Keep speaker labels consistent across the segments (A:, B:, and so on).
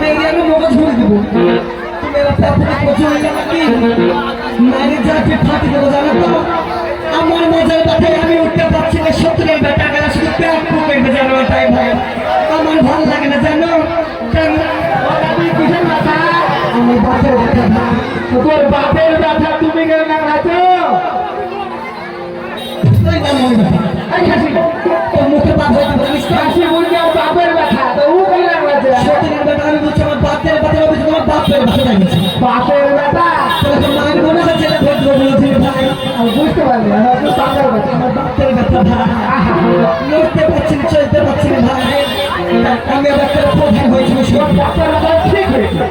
A: মেরে আমি মগজ ভরে দিব এবার প্রাথমিক বছর হয়ে গেল ফাটি দেবো জানো তো আমার মজার কথায় আমি উঠতে পারছি না সত্যি বেটা গেলা শুধু প্যাক পুকে জানো তাই ভাই আমার ভালো লাগে না জানো
B: তোর বাপের ব্যথা তুমি কেন না
A: তোর মুখে বাপ বলিস তো
B: খাসি বলছি আমার বাপের ব্যথা তো ও কেন না
A: বেটা আমি বলছি আমার বাপের ব্যথা হবে তোমার বাপের ব্যথা লাগিয়েছে
B: বাপের ব্যথা
A: তাহলে মায়ের মনে হচ্ছে না ভদ্র বলেছি ভাই।
B: আমি বুঝতে পারলি
A: আমার বাপের ব্যথা ভাই। লড়তে পারছি না চলতে পারছি না ভাই। আমি আবার একটা প্রধান হয়েছিল সব
B: বাপের ব্যথা ঠিক হয়েছে।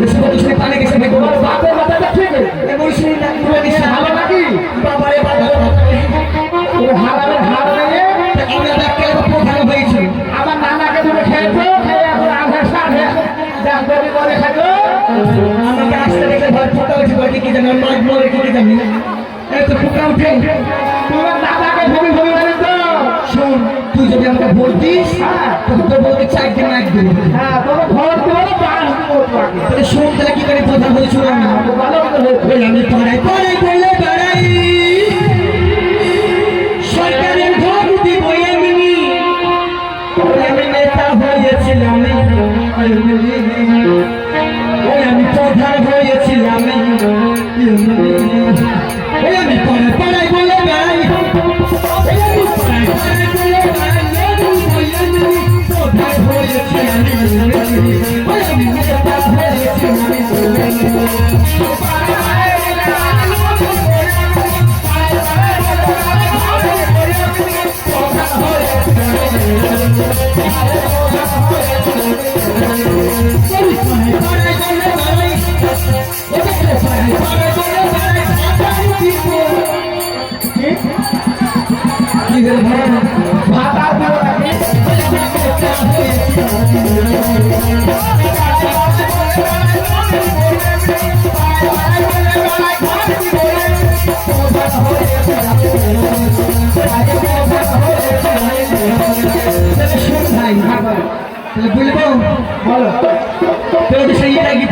A: বেশি বলিস না পানি গেছে ভাই।
B: তোমার বাপের ব্যথাটা ঠিক হয়েছে।
A: এবং সেই নাক তুলে দিস
B: ভালো নাকি?
A: বাবারে বাবা
B: তুমি হারাবের হার
A: বলছে কি জানি মাছ মরে কি জানি এই তো ফুকা উঠে
B: তোমার দাদাকে ভূমি ভূমি বলে তো।
A: শোন তুই যদি আমাকে বলতিস তোকে তো বলতে চার মাইক দিন
B: হ্যাঁ তোর ঘর দেবো দেবো তোমাকে।
A: তাহলে শোন তাহলে কি করে
B: মতো হয়েছে
A: ওই আমি পাড়ায় পাড়ায় বলে বেড়াই ওই আমি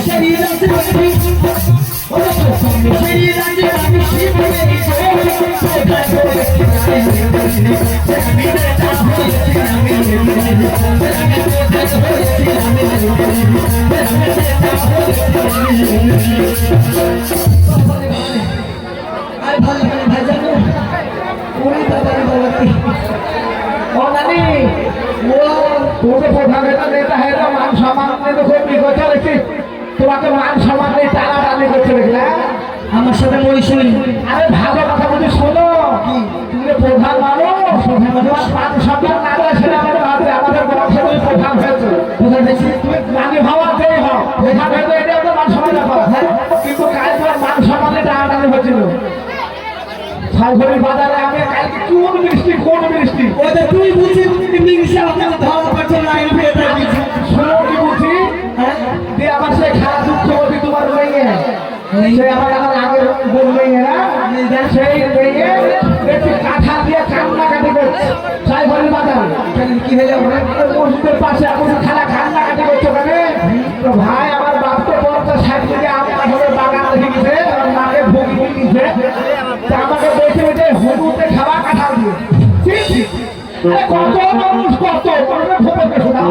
A: সেই রাতে
B: তোমাকে মান সম্মান নেই টানা টানি করছে দেখলে
A: আমার সাথে মরিসুই
B: আরে ভালো কথা বলছি শোনো। তুমি প্রধান মানুষ। মান সম্মান না দেয় সেটা আমাদের হাতে, আমাদের বংশে তুমি প্রধান হয়েছে। তুমি যেই হও। প্রধান এটা মান সম্মান ব্যাপার হ্যাঁ? কিন্তু কাল তোমার মান সম্মানে টানা টানি হচ্ছিল শালঘড়ির বাজারে আমি কালকে কোন বৃষ্টি কোন বৃষ্টি
A: যে তুই বুঝছিস ইংলিশে আমাকে ধরা না
B: দিয়ে আমার সেই খারাপ তোমার মেয়ে সে আমার আমার আগের না? সেই মেয়ে দেখছি কাঁথা দিয়ে কান্নাকাটি করছে।
A: ওরা
B: মসজিদের পাশে এখন খালা কান্নাকাটি করছে ওখানে ভাই, আমার বাপ তো পঞ্চাশ থেকে আম কাঠের বাগান রেখে আমার মাকে ভোগ দিয়েছে। আমাকে বসে বসে হলুদে খাওয়া কাঁঠাল দিয়ে। কত মানুষ কত? ভোগকে শোনাও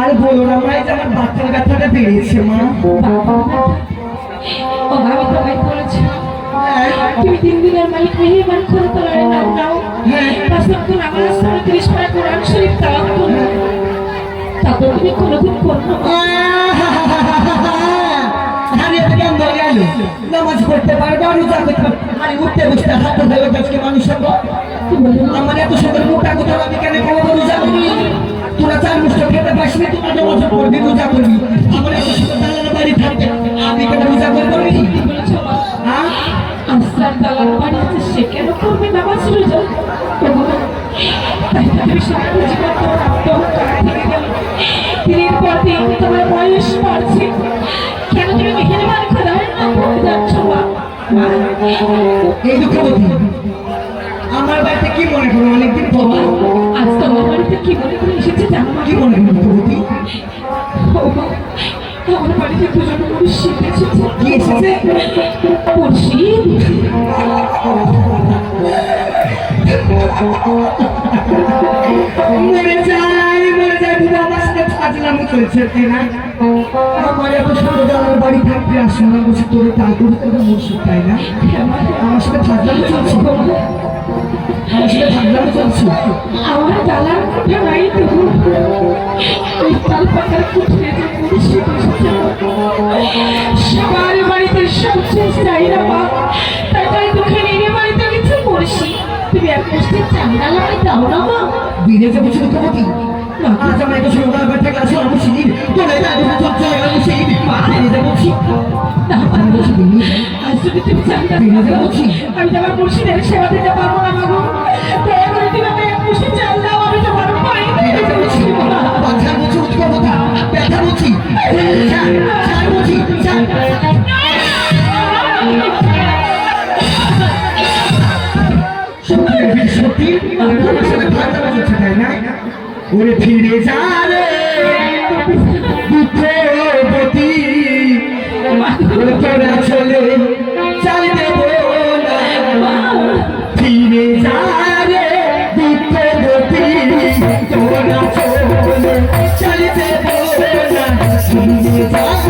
A: আর বলো না আমার বাচ্চার ব্যথাটা বেড়েছে মা।
C: তুমি তিন দিনের মালিক মেহমান করে তোলার নাম নাও পাঁচ লক্ষ নামাজ পড়ে তিরিশ পারা কোরআন শরীফ তালাম করো। তারপর তুমি কোনোদিন করো
A: নামাজ পড়তে পারব রোজা করতে পারব আরে উঠতে হাত ধরে আজকে মানুষের আমার এত সুন্দর মোটা কথা আমি কেন রোজা করি? তোরা চার মুষ্ট খেতে পারছি না তোরা নামাজ পড়বি রোজা করবি। আমার এত সুন্দর দালানের বাড়ি থাকতে আমি কেন রোজা করব হ্যাঁ?
C: বাড়ি আছে সে কেন করবে? নামাজ রোজা? তাই তো তুমি সারা জীবন তোমার আত্মহত্যা থেকে গেল। দিনের পর দিন তোমার বয়স বাড়ছে। কেন তুমি মেহেরবান খোদার নাম যাচ্ছ মা? মা,
A: এই দুঃখবতী আমার বাড়িতে কি মনে করো? অনেকদিন পর।
C: আজ তোমার বাড়িতে কি মনে করে? এসেছে জানো মা?
A: কি মনে করো
C: ওগো, আমার বাড়িতে দুজন এসেছে
A: কি এসেছে
C: মুর্শিদ
A: মরে যাই মরে যাই তুমি সাথে ফাজলামি করেছে না আমার এত দালার বাড়ি থাকতে আসো না বসে তোর তাল করে তোর মুর্শিদ তাই না? আমার সাথে ফাজলামি চলছে? সাথে ফাজলামি চলছে
C: আমার জ্বালার কোঠা নাই তো। ওই তাল পাতার কুঠে যে মুর্শিদ এসেছে। সবার বাড়িতে সবচেয়ে না বা তাই দুঃখে নিয়ে বাড়িতে কিছু পড়ছি তুমি এক চাঙ্গা লাগাই দাও না মা।
A: দিনে যে বসে দুঃখবতী আজ আমার এত সুন্দর দালার বাড়ি থাকতে আসো না মুর্শিদ তোর এটা দুটো চল চলে গেল মুর্শিদ মা দিনে যে বলছি
C: না
A: আমি
C: করে তোমার
A: সত্যি সত্যি সাথে ফাজলামি চলছে তাই না ওরে ফিরে যারে দুঃখপতি ওরে তোরা চলে চাল দেব ফিরে যারে দুঃখপতি তোরা চলে চাল দেব ফিরে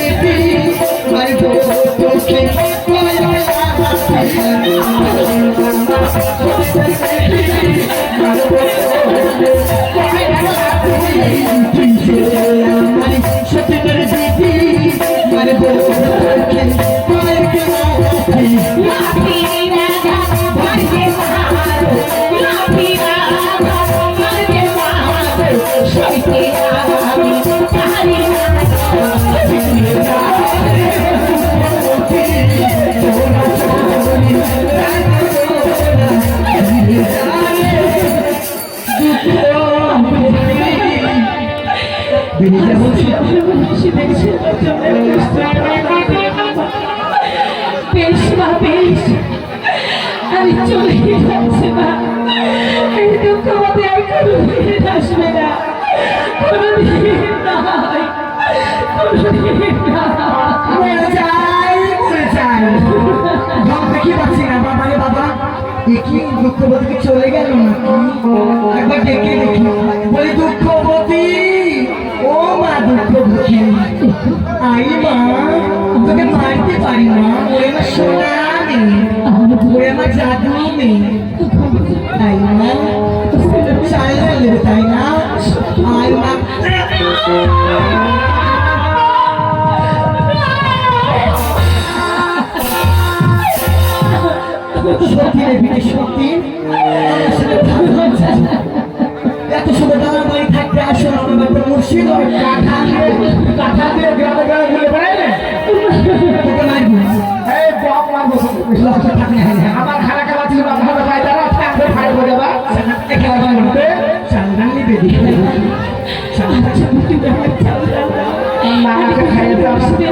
A: আর তোকে ও মা দুঃখবতী আই মা তোকে মারতে পারি না? ওরে আমার সোনা মেয়ে ওরে আমার জাদু মেয়ে তাই না? তাই না? সত্যি রে বিটে সত্যি। এত সুন্দর দাদার বাড়ি থাকতে আসো, আমার বাড়িতে মুর্শিদ হয় কাঠা দিয়ে
D: কাঁথা দিয়ে গ্রামে গ্রামে ঘুরে বেড়াইলে
A: তোকে মারবো।
D: এই বক মারবো।
A: লক্ষ্য থাকলে হয়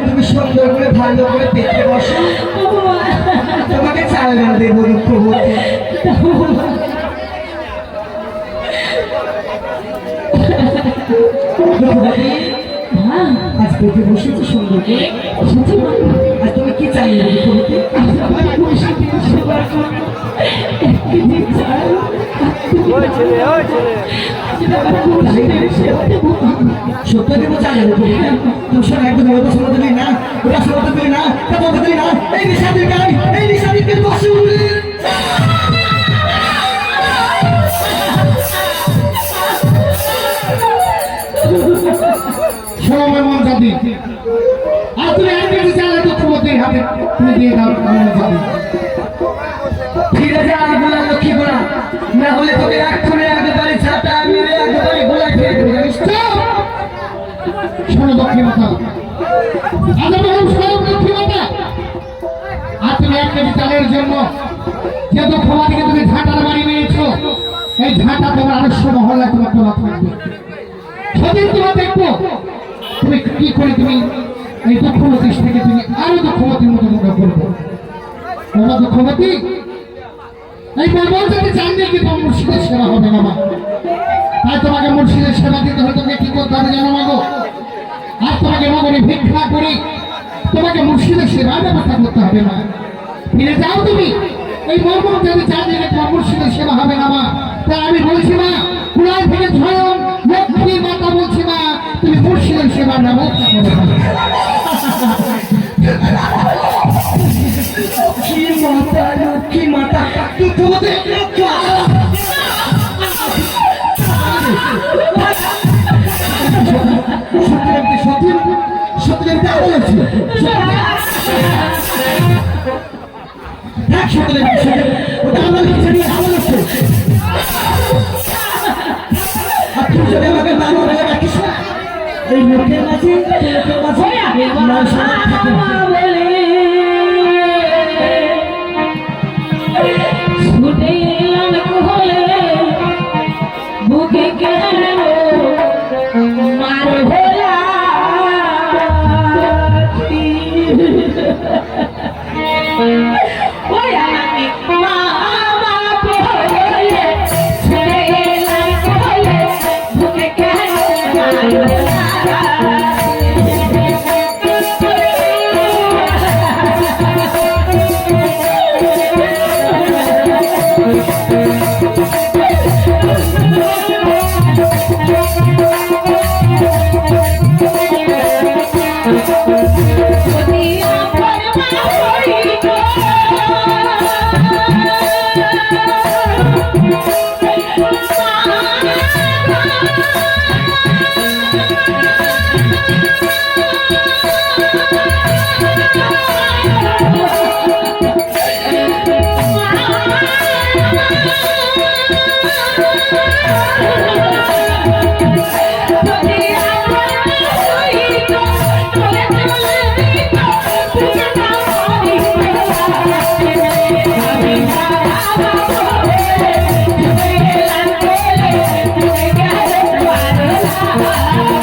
A: তুমি সুন্দর করে ভালো করে পেতে বসো তোমাকে। চাল ডাল দেবো
C: হ্যাঁ
A: আজ পেতে বসেছি সুন্দর আর তুমি কি চাইলে দুঃখবতী
C: আমার পুষ্টির সেবার জন্য এক কেজি চাল আমার পুষ্টির সেবা দেবো
A: সত্য দেব চাল দেবো তুমি শোনো একদম না ওটা শোনো দিবি না তা না এই নিশাদির গাই এই নিশাদির বসু
D: শোনো মেমন আর তুমি এক কেজি চালের দুঃখবতীর হাতে তুমি দিয়ে দাও মেমন দাদি
A: ফিরে যা আর লক্ষ্মী গোলা না হলে তোকে এক্ষুনি একবারে চাটা মেরে একবারে গোলা খেয়ে দেবো, জানিস তো?
D: শোনো তুমি ঝাঁটার বাড়ি মেরেছো এই ঝাঁটা তোমার আদর্শ মহল্লায় তোমার তোলা থাকবে তোমার দেখব তুমি কি করে তুমি এই দুঃখমতির থেকে তুমি আরও দুঃখমতির মতো মুখে করব। তোমার এই বলব যদি জানবে কি তোমার মুর্শিদের সেবা হবে না মা। তাই তোমাকে মুর্শিদের সেবা দিতে হলে তোমাকে কি করতে হবে জানো মাগো আর তোমাকে নগরে ভিক্ষা করি, তোমাকে মুর্শিদের সেবার ব্যবস্থা করতে হবে না ফিরে যাও তুমি। এই মর্ম যদি জানি যে তোমার মুর্শিদের সেবা হবে না মা। তাই আমি বলছি মা কুড়াই থেকে স্বয়ং লক্ষ্মী মাতা বলছি মা, তুমি মুর্শিদের সেবার ব্যবস্থা করবে
A: কি মাতা লক্ষ্মী মাতা তুই তোমাদের সত্যি সত্যি এই লোকের মাঝে লোকের মাঝে না।
C: বলে Yeah.